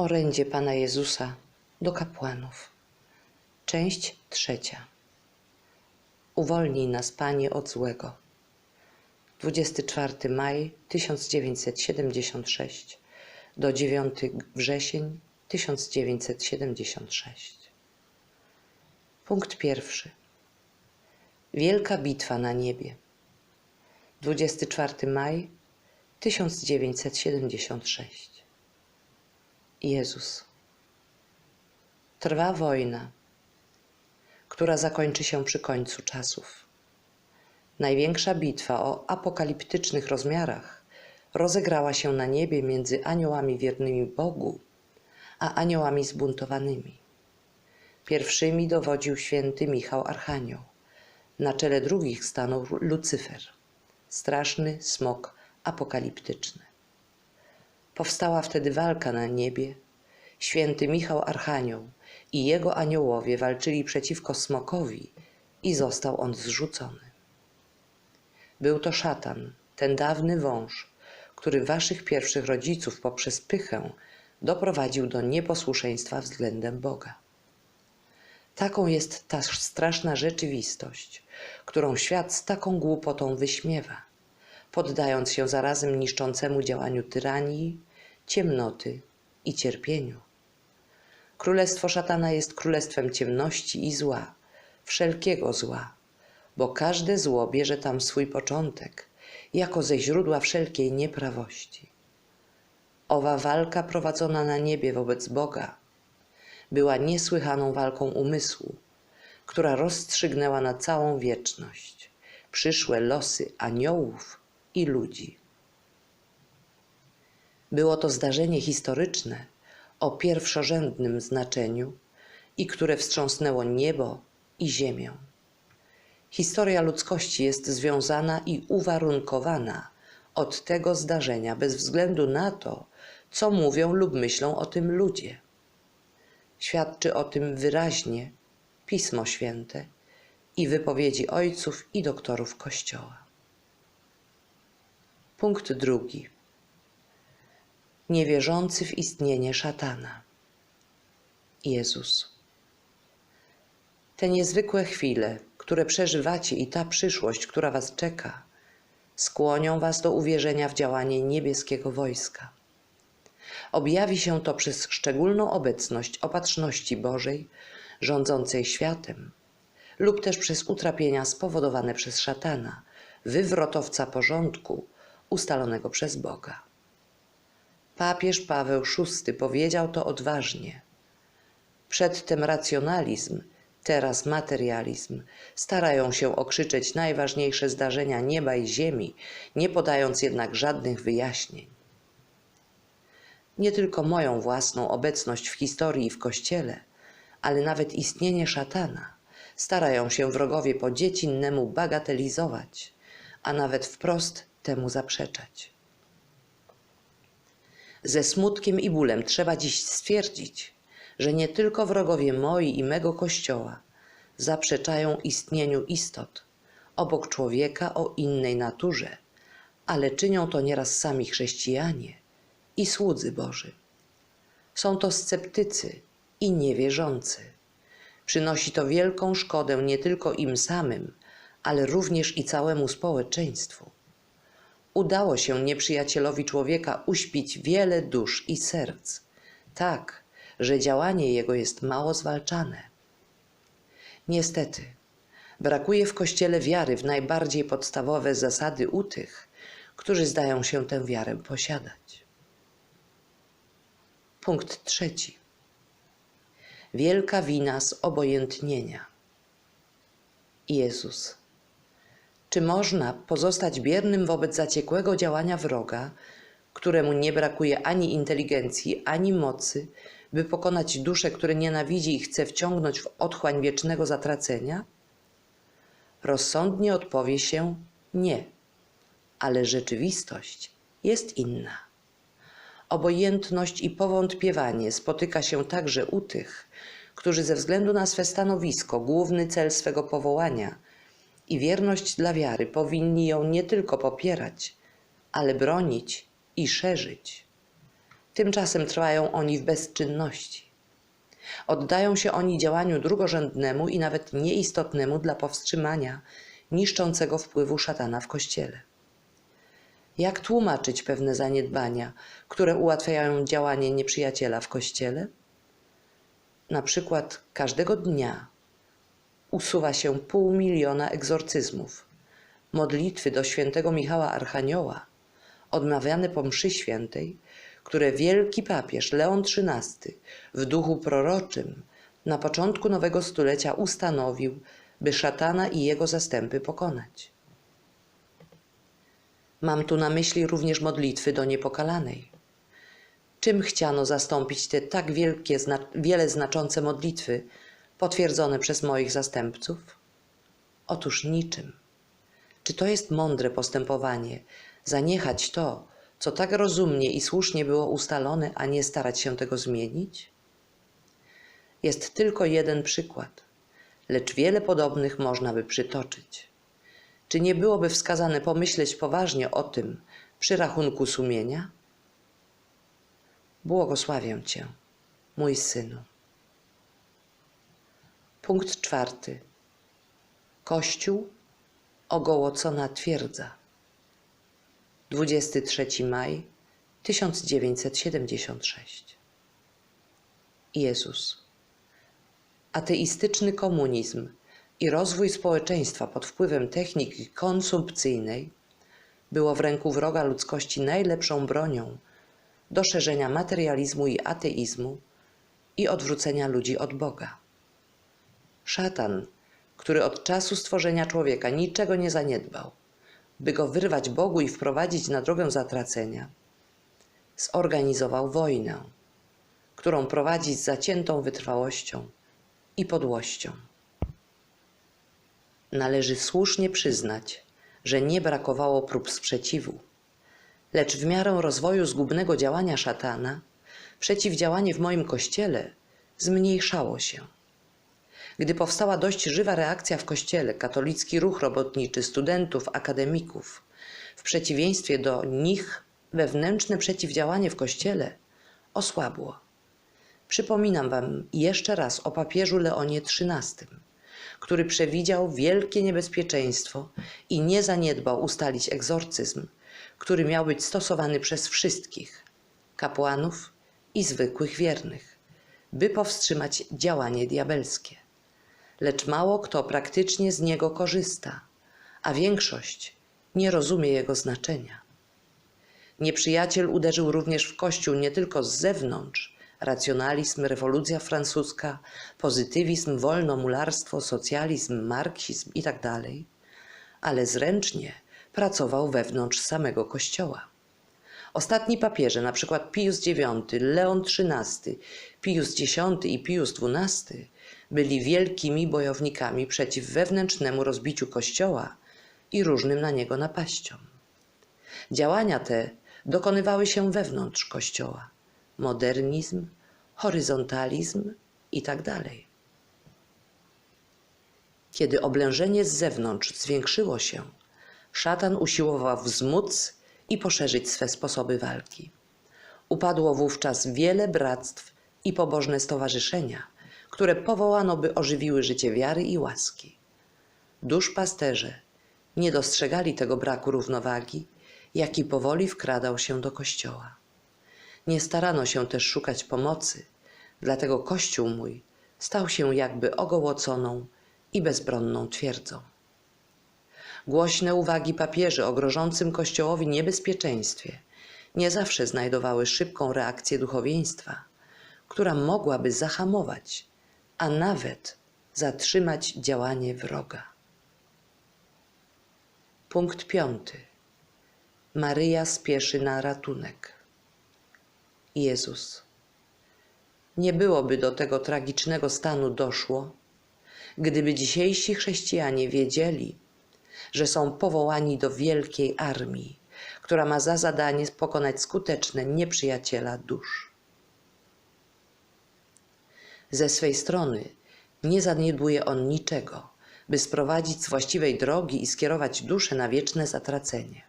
Orędzie Pana Jezusa do kapłanów. Część trzecia. Uwolnij nas, Panie, od złego. 24 maj 1976 do 9 wrzesień 1976. Punkt pierwszy. Wielka bitwa na niebie. 24 maj 1976. Jezus. Trwa wojna, która zakończy się przy końcu czasów. Największa bitwa o apokaliptycznych rozmiarach rozegrała się na niebie między aniołami wiernymi Bogu, a aniołami zbuntowanymi. Pierwszymi dowodził święty Michał Archanioł. Na czele drugich stanął Lucyfer, straszny smok apokaliptyczny. Powstała wtedy walka na niebie. Święty Michał Archanioł i jego aniołowie walczyli przeciwko smokowi i został on zrzucony. Był to szatan, ten dawny wąż, który waszych pierwszych rodziców poprzez pychę doprowadził do nieposłuszeństwa względem Boga. Taką jest ta straszna rzeczywistość, którą świat z taką głupotą wyśmiewa, poddając się zarazem niszczącemu działaniu tyranii, ciemnoty i cierpieniu. Królestwo szatana jest królestwem ciemności i zła, wszelkiego zła, bo każde zło bierze tam swój początek, jako ze źródła wszelkiej nieprawości. Owa walka prowadzona na niebie wobec Boga była niesłychaną walką umysłu, która rozstrzygnęła na całą wieczność przyszłe losy aniołów i ludzi. Było to zdarzenie historyczne o pierwszorzędnym znaczeniu i które wstrząsnęło niebo i ziemię. Historia ludzkości jest związana i uwarunkowana od tego zdarzenia bez względu na to, co mówią lub myślą o tym ludzie. Świadczy o tym wyraźnie Pismo Święte i wypowiedzi ojców i doktorów Kościoła. Punkt drugi niewierzący w istnienie szatana. Jezus. Te niezwykłe chwile, które przeżywacie i ta przyszłość, która Was czeka, skłonią Was do uwierzenia w działanie niebieskiego wojska. Objawi się to przez szczególną obecność opatrzności Bożej, rządzącej światem, lub też przez utrapienia spowodowane przez szatana, wywrotowca porządku ustalonego przez Boga. Papież Paweł VI powiedział to odważnie. Przedtem racjonalizm, teraz materializm starają się okrzyczeć najważniejsze zdarzenia nieba i ziemi, nie podając jednak żadnych wyjaśnień. Nie tylko moją własną obecność w historii i w kościele, ale nawet istnienie szatana starają się wrogowie po dziecinnemu bagatelizować, a nawet wprost temu zaprzeczać. Ze smutkiem i bólem trzeba dziś stwierdzić, że nie tylko wrogowie moi i mego Kościoła zaprzeczają istnieniu istot obok człowieka o innej naturze, ale czynią to nieraz sami chrześcijanie i słudzy Boży. Są to sceptycy i niewierzący. Przynosi to wielką szkodę nie tylko im samym, ale również i całemu społeczeństwu udało się nieprzyjacielowi człowieka uśpić wiele dusz i serc, tak, że działanie jego jest mało zwalczane. Niestety, brakuje w Kościele wiary w najbardziej podstawowe zasady u tych, którzy zdają się tę wiarę posiadać. Punkt trzeci. Wielka wina z obojętnienia. Jezus czy można pozostać biernym wobec zaciekłego działania wroga, któremu nie brakuje ani inteligencji, ani mocy, by pokonać dusze, które nienawidzi i chce wciągnąć w otchłań wiecznego zatracenia? Rozsądnie odpowie się nie, ale rzeczywistość jest inna. Obojętność i powątpiewanie spotyka się także u tych, którzy ze względu na swe stanowisko, główny cel swego powołania – i wierność dla wiary powinni ją nie tylko popierać, ale bronić i szerzyć. Tymczasem trwają oni w bezczynności. Oddają się oni działaniu drugorzędnemu i nawet nieistotnemu dla powstrzymania niszczącego wpływu szatana w kościele. Jak tłumaczyć pewne zaniedbania, które ułatwiają działanie nieprzyjaciela w kościele? Na przykład każdego dnia usuwa się pół miliona egzorcyzmów, modlitwy do świętego Michała Archanioła, odmawiane po mszy świętej, które wielki papież Leon XIII w duchu proroczym na początku nowego stulecia ustanowił, by szatana i jego zastępy pokonać. Mam tu na myśli również modlitwy do niepokalanej. Czym chciano zastąpić te tak wielkie, zna- wiele znaczące modlitwy potwierdzone przez moich zastępców? Otóż niczym. Czy to jest mądre postępowanie, zaniechać to, co tak rozumnie i słusznie było ustalone, a nie starać się tego zmienić? Jest tylko jeden przykład, lecz wiele podobnych można by przytoczyć. Czy nie byłoby wskazane pomyśleć poważnie o tym przy rachunku sumienia? Błogosławię Cię, mój synu. Punkt czwarty. Kościół ogołocona twierdza. 23 maj 1976. Jezus. Ateistyczny komunizm i rozwój społeczeństwa pod wpływem techniki konsumpcyjnej było w ręku wroga ludzkości najlepszą bronią do szerzenia materializmu i ateizmu i odwrócenia ludzi od Boga. Szatan, który od czasu stworzenia człowieka niczego nie zaniedbał, by go wyrwać Bogu i wprowadzić na drogę zatracenia, zorganizował wojnę, którą prowadzi z zaciętą wytrwałością i podłością. Należy słusznie przyznać, że nie brakowało prób sprzeciwu, lecz w miarę rozwoju zgubnego działania szatana, przeciwdziałanie w moim kościele zmniejszało się. Gdy powstała dość żywa reakcja w kościele, katolicki ruch robotniczy, studentów, akademików, w przeciwieństwie do nich wewnętrzne przeciwdziałanie w kościele osłabło. Przypominam Wam jeszcze raz o papieżu Leonie XIII, który przewidział wielkie niebezpieczeństwo i nie zaniedbał ustalić egzorcyzm, który miał być stosowany przez wszystkich kapłanów i zwykłych wiernych, by powstrzymać działanie diabelskie. Lecz mało kto praktycznie z niego korzysta, a większość nie rozumie jego znaczenia. Nieprzyjaciel uderzył również w Kościół nie tylko z zewnątrz, racjonalizm, rewolucja francuska, pozytywizm, wolnomularstwo, socjalizm, marksizm itd., ale zręcznie pracował wewnątrz samego Kościoła. Ostatni papieże, na przykład Pius IX, Leon XIII, Pius X i Pius XII, byli wielkimi bojownikami przeciw wewnętrznemu rozbiciu Kościoła i różnym na niego napaściom. Działania te dokonywały się wewnątrz Kościoła modernizm, horyzontalizm itd. Kiedy oblężenie z zewnątrz zwiększyło się, szatan usiłował wzmóc i poszerzyć swe sposoby walki. Upadło wówczas wiele bractw i pobożne stowarzyszenia, które powołano, by ożywiły życie wiary i łaski. Duszpasterze nie dostrzegali tego braku równowagi, jaki powoli wkradał się do kościoła. Nie starano się też szukać pomocy, dlatego kościół mój stał się jakby ogołoconą i bezbronną twierdzą. Głośne uwagi papieży o grożącym kościołowi niebezpieczeństwie nie zawsze znajdowały szybką reakcję duchowieństwa, która mogłaby zahamować, a nawet zatrzymać działanie wroga. Punkt piąty. Maryja spieszy na ratunek. Jezus. Nie byłoby do tego tragicznego stanu doszło, gdyby dzisiejsi chrześcijanie wiedzieli, że są powołani do wielkiej armii, która ma za zadanie pokonać skuteczne nieprzyjaciela dusz. Ze swej strony nie zaniedbuje on niczego, by sprowadzić z właściwej drogi i skierować duszę na wieczne zatracenie.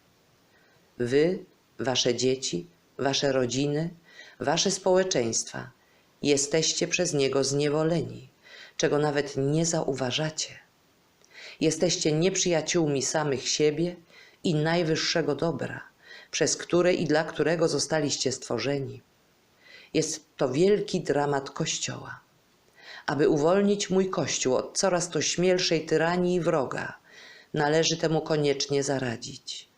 Wy, wasze dzieci, wasze rodziny, wasze społeczeństwa, jesteście przez niego zniewoleni, czego nawet nie zauważacie. Jesteście nieprzyjaciółmi samych siebie i najwyższego dobra, przez które i dla którego zostaliście stworzeni. Jest to wielki dramat Kościoła. Aby uwolnić mój Kościół od coraz to śmielszej tyranii i wroga, należy temu koniecznie zaradzić.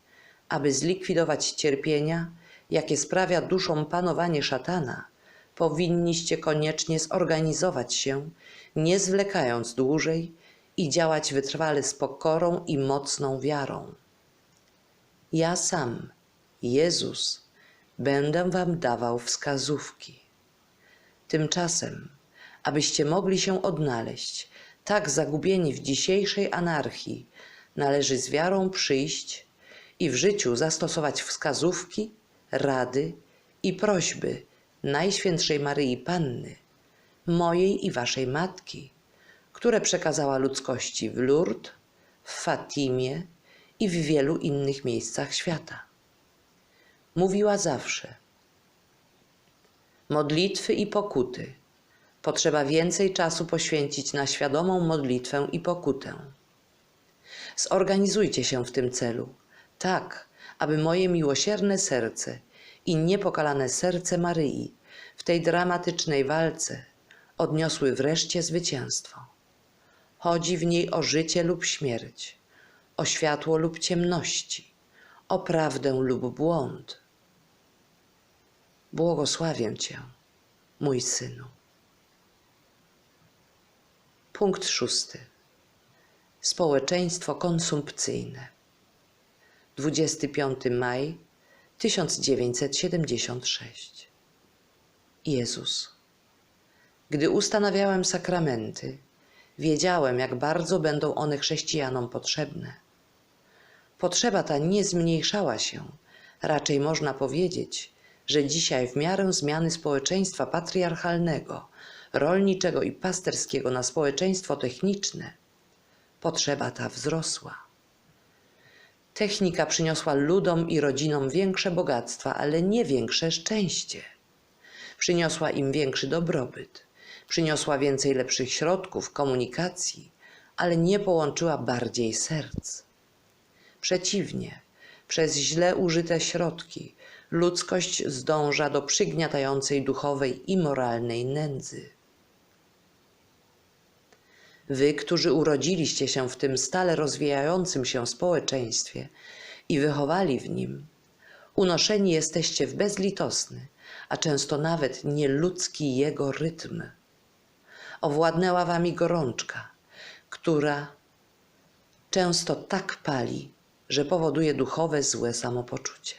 Aby zlikwidować cierpienia, jakie sprawia duszom panowanie szatana, powinniście koniecznie zorganizować się, nie zwlekając dłużej i działać wytrwale z pokorą i mocną wiarą. Ja sam, Jezus, będę wam dawał wskazówki. Tymczasem, abyście mogli się odnaleźć, tak zagubieni w dzisiejszej anarchii, należy z wiarą przyjść i w życiu zastosować wskazówki, rady i prośby Najświętszej Maryi Panny, mojej i waszej matki, które przekazała ludzkości w Lourdes, w Fatimie i w wielu innych miejscach świata. Mówiła zawsze: Modlitwy i pokuty. Potrzeba więcej czasu poświęcić na świadomą modlitwę i pokutę. Zorganizujcie się w tym celu, tak, aby moje miłosierne serce i niepokalane serce Maryi w tej dramatycznej walce odniosły wreszcie zwycięstwo. Chodzi w niej o życie lub śmierć, o światło lub ciemności, o prawdę lub błąd. Błogosławię Cię, mój synu. Punkt szósty. Społeczeństwo konsumpcyjne. 25 maj 1976. Jezus. Gdy ustanawiałem sakramenty, wiedziałem, jak bardzo będą one chrześcijanom potrzebne. Potrzeba ta nie zmniejszała się, raczej można powiedzieć, że dzisiaj w miarę zmiany społeczeństwa patriarchalnego, rolniczego i pasterskiego na społeczeństwo techniczne, potrzeba ta wzrosła. Technika przyniosła ludom i rodzinom większe bogactwa, ale nie większe szczęście. Przyniosła im większy dobrobyt, przyniosła więcej lepszych środków komunikacji, ale nie połączyła bardziej serc. Przeciwnie, przez źle użyte środki ludzkość zdąża do przygniatającej duchowej i moralnej nędzy. Wy, którzy urodziliście się w tym stale rozwijającym się społeczeństwie i wychowali w nim, unoszeni jesteście w bezlitosny, a często nawet nieludzki jego rytm. Owładnęła wami gorączka, która często tak pali, że powoduje duchowe złe samopoczucie.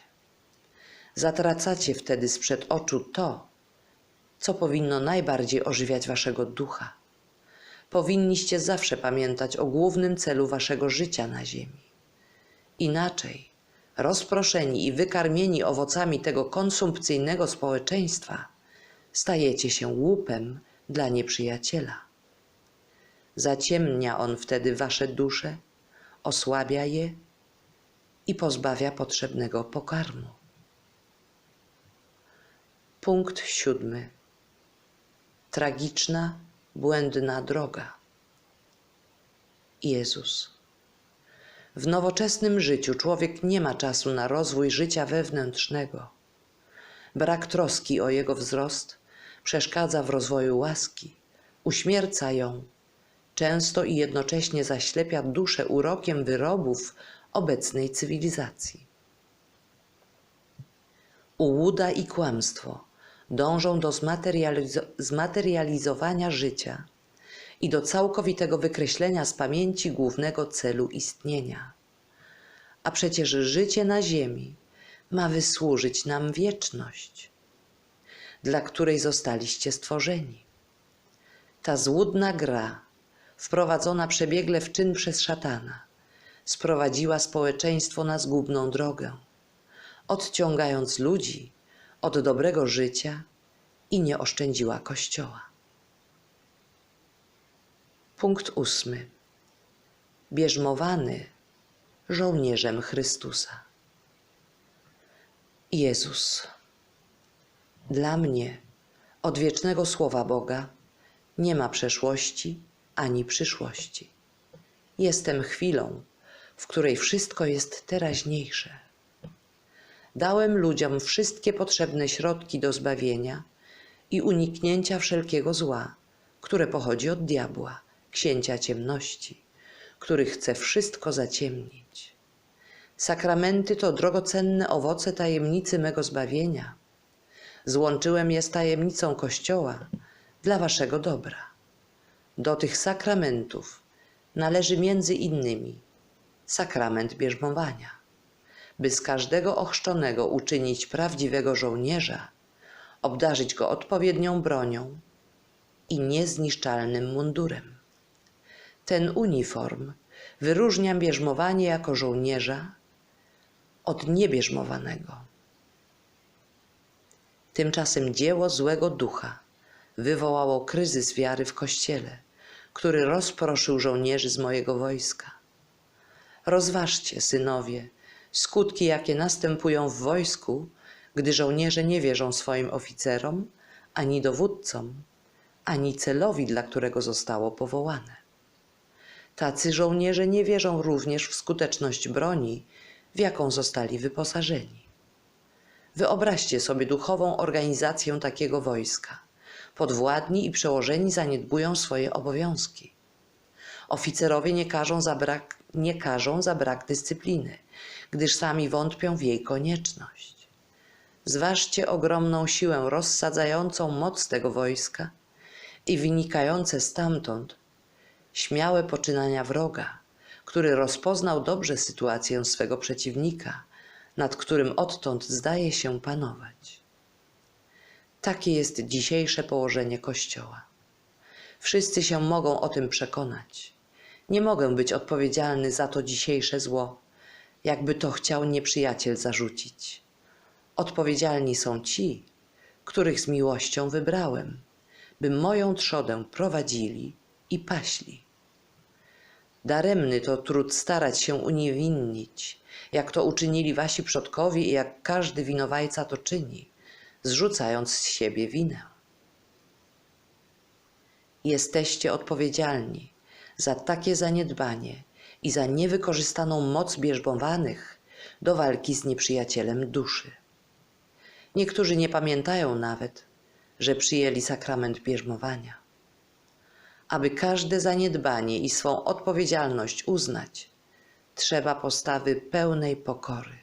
Zatracacie wtedy sprzed oczu to, co powinno najbardziej ożywiać waszego ducha. Powinniście zawsze pamiętać o głównym celu waszego życia na ziemi. Inaczej, rozproszeni i wykarmieni owocami tego konsumpcyjnego społeczeństwa, stajecie się łupem dla nieprzyjaciela. Zaciemnia on wtedy wasze dusze, osłabia je i pozbawia potrzebnego pokarmu. Punkt siódmy. Tragiczna, błędna droga. Jezus. W nowoczesnym życiu człowiek nie ma czasu na rozwój życia wewnętrznego. Brak troski o jego wzrost przeszkadza w rozwoju łaski, uśmierca ją, często i jednocześnie zaślepia duszę urokiem wyrobów obecnej cywilizacji. Ułuda i kłamstwo dążą do zmaterializo- zmaterializowania życia i do całkowitego wykreślenia z pamięci głównego celu istnienia. A przecież życie na Ziemi ma wysłużyć nam wieczność, dla której zostaliście stworzeni. Ta złudna gra, wprowadzona przebiegle w czyn przez szatana, sprowadziła społeczeństwo na zgubną drogę, odciągając ludzi od dobrego życia i nie oszczędziła Kościoła. Punkt ósmy. Bierzmowany żołnierzem Chrystusa. Jezus. Dla mnie, odwiecznego słowa Boga, nie ma przeszłości ani przyszłości. Jestem chwilą, w której wszystko jest teraźniejsze. Dałem ludziom wszystkie potrzebne środki do zbawienia i uniknięcia wszelkiego zła, które pochodzi od diabła, księcia ciemności, który chce wszystko zaciemnić. Sakramenty to drogocenne owoce tajemnicy mego zbawienia. Złączyłem je z tajemnicą Kościoła dla waszego dobra. Do tych sakramentów należy między innymi sakrament bierzmowania, by z każdego ochrzczonego uczynić prawdziwego żołnierza, obdarzyć go odpowiednią bronią i niezniszczalnym mundurem. Ten uniform wyróżnia bierzmowanie jako żołnierza od niebierzmowanego. Tymczasem dzieło złego ducha wywołało kryzys wiary w kościele, który rozproszył żołnierzy z mojego wojska. Rozważcie, synowie, skutki, jakie następują w wojsku, gdy żołnierze nie wierzą swoim oficerom, ani dowódcom, ani celowi, dla którego zostało powołane. Tacy żołnierze nie wierzą również w skuteczność broni, w jaką zostali wyposażeni. Wyobraźcie sobie duchową organizację takiego wojska. Podwładni i przełożeni zaniedbują swoje obowiązki. Oficerowie nie karzą za brak, nie za brak dyscypliny, gdyż sami wątpią w jej konieczność. Zważcie ogromną siłę rozsadzającą moc tego wojska i wynikające stamtąd śmiałe poczynania wroga, który rozpoznał dobrze sytuację swego przeciwnika, nad którym odtąd zdaje się panować. Takie jest dzisiejsze położenie Kościoła. Wszyscy się mogą o tym przekonać. Nie mogę być odpowiedzialny za to dzisiejsze zło, jakby to chciał nieprzyjaciel zarzucić. Odpowiedzialni są ci, których z miłością wybrałem, by moją trzodę prowadzili i paśli. Daremny to trud starać się uniewinnić, jak to uczynili wasi przodkowie i jak każdy winowajca to czyni, zrzucając z siebie winę. Jesteście odpowiedzialni za takie zaniedbanie i za niewykorzystaną moc bierzmowanych do walki z nieprzyjacielem duszy. Niektórzy nie pamiętają nawet, że przyjęli sakrament bierzmowania. Aby każde zaniedbanie i swą odpowiedzialność uznać, trzeba postawy pełnej pokory.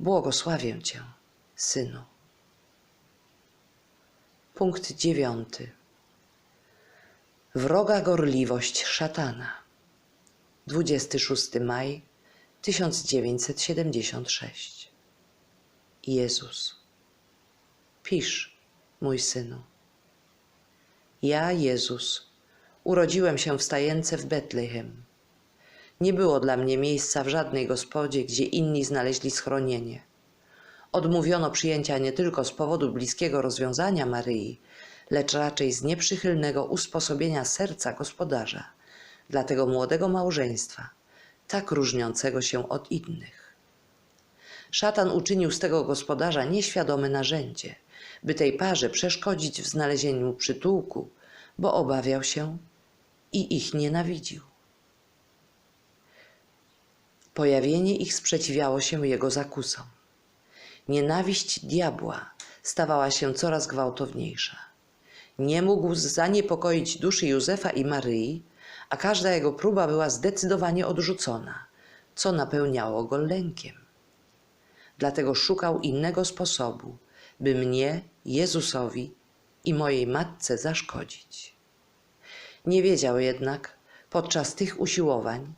Błogosławię Cię, synu. Punkt dziewiąty. Wroga gorliwość szatana. 26 maj 1976. Jezus. Pisz, mój synu. Ja, Jezus, urodziłem się w stajence w Betlejem. Nie było dla mnie miejsca w żadnej gospodzie, gdzie inni znaleźli schronienie. Odmówiono przyjęcia nie tylko z powodu bliskiego rozwiązania Maryi, lecz raczej z nieprzychylnego usposobienia serca gospodarza dla tego młodego małżeństwa, tak różniącego się od innych. Szatan uczynił z tego gospodarza nieświadome narzędzie, by tej parze przeszkodzić w znalezieniu przytułku, bo obawiał się i ich nienawidził. Pojawienie ich sprzeciwiało się jego zakusom. Nienawiść diabła stawała się coraz gwałtowniejsza. Nie mógł zaniepokoić duszy Józefa i Maryi, a każda jego próba była zdecydowanie odrzucona, co napełniało go lękiem. Dlatego szukał innego sposobu, by mnie, Jezusowi i mojej matce zaszkodzić. Nie wiedział jednak podczas tych usiłowań,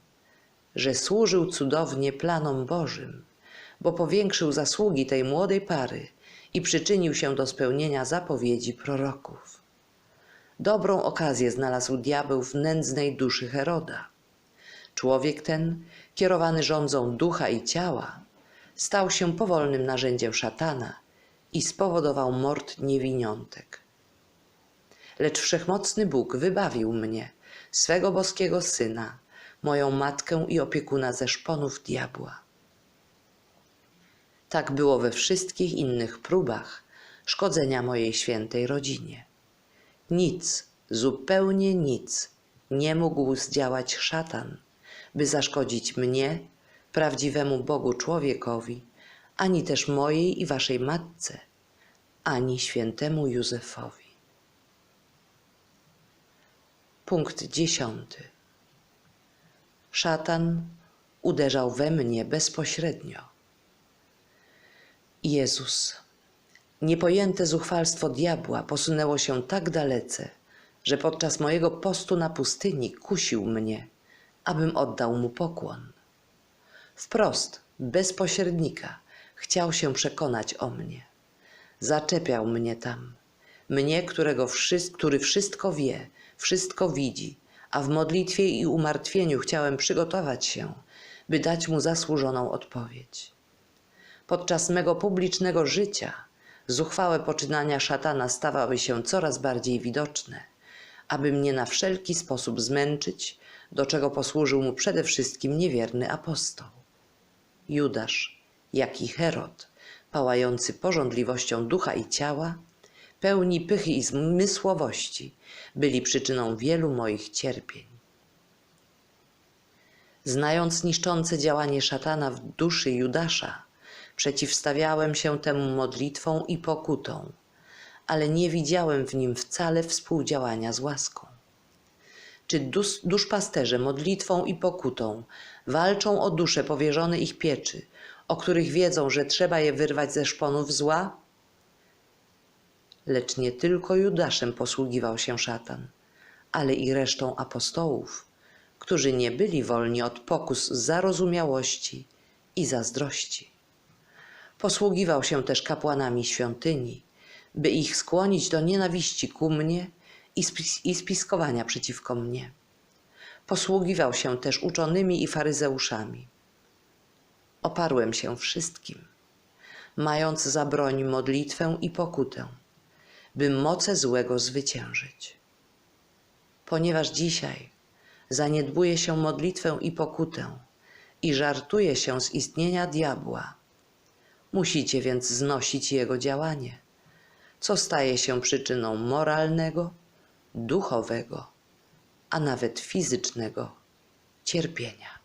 że służył cudownie planom Bożym, bo powiększył zasługi tej młodej pary i przyczynił się do spełnienia zapowiedzi proroków. Dobrą okazję znalazł diabeł w nędznej duszy Heroda. Człowiek ten, kierowany rządzą ducha i ciała, stał się powolnym narzędziem szatana i spowodował mord niewiniątek. Lecz wszechmocny Bóg wybawił mnie, swego boskiego syna, moją matkę i opiekuna ze szponów diabła. Tak było we wszystkich innych próbach, szkodzenia mojej świętej rodzinie. Nic, zupełnie nic nie mógł zdziałać szatan, by zaszkodzić mnie, prawdziwemu Bogu człowiekowi, ani też mojej i waszej matce, ani świętemu Józefowi. Punkt dziesiąty. Szatan uderzał we mnie bezpośrednio. Jezus. Niepojęte zuchwalstwo diabła posunęło się tak dalece, że podczas mojego postu na pustyni kusił mnie, abym oddał mu pokłon. Wprost, bez pośrednika, chciał się przekonać o mnie. Zaczepiał mnie tam, mnie, którego wszy- który wszystko wie, wszystko widzi, a w modlitwie i umartwieniu chciałem przygotować się, by dać mu zasłużoną odpowiedź. Podczas mego publicznego życia zuchwałe poczynania szatana stawały się coraz bardziej widoczne, aby mnie na wszelki sposób zmęczyć, do czego posłużył mu przede wszystkim niewierny apostoł. Judasz, jak i Herod, pałający pożądliwością ducha i ciała, pełni pychy i zmysłowości, byli przyczyną wielu moich cierpień. Znając niszczące działanie szatana w duszy Judasza, przeciwstawiałem się temu modlitwą i pokutą, ale nie widziałem w nim wcale współdziałania z łaską. Czy dus, duszpasterze modlitwą i pokutą walczą o dusze powierzone ich pieczy, o których wiedzą, że trzeba je wyrwać ze szponów zła? Lecz nie tylko Judaszem posługiwał się szatan, ale i resztą apostołów, którzy nie byli wolni od pokus zarozumiałości i zazdrości. Posługiwał się też kapłanami świątyni, by ich skłonić do nienawiści ku mnie i, spis- i spiskowania przeciwko mnie. Posługiwał się też uczonymi i faryzeuszami. Oparłem się wszystkim, mając za broń modlitwę i pokutę, by moce złego zwyciężyć. Ponieważ dzisiaj zaniedbuje się modlitwę i pokutę i żartuje się z istnienia diabła, musicie więc znosić jego działanie, co staje się przyczyną moralnego, duchowego, a nawet fizycznego cierpienia.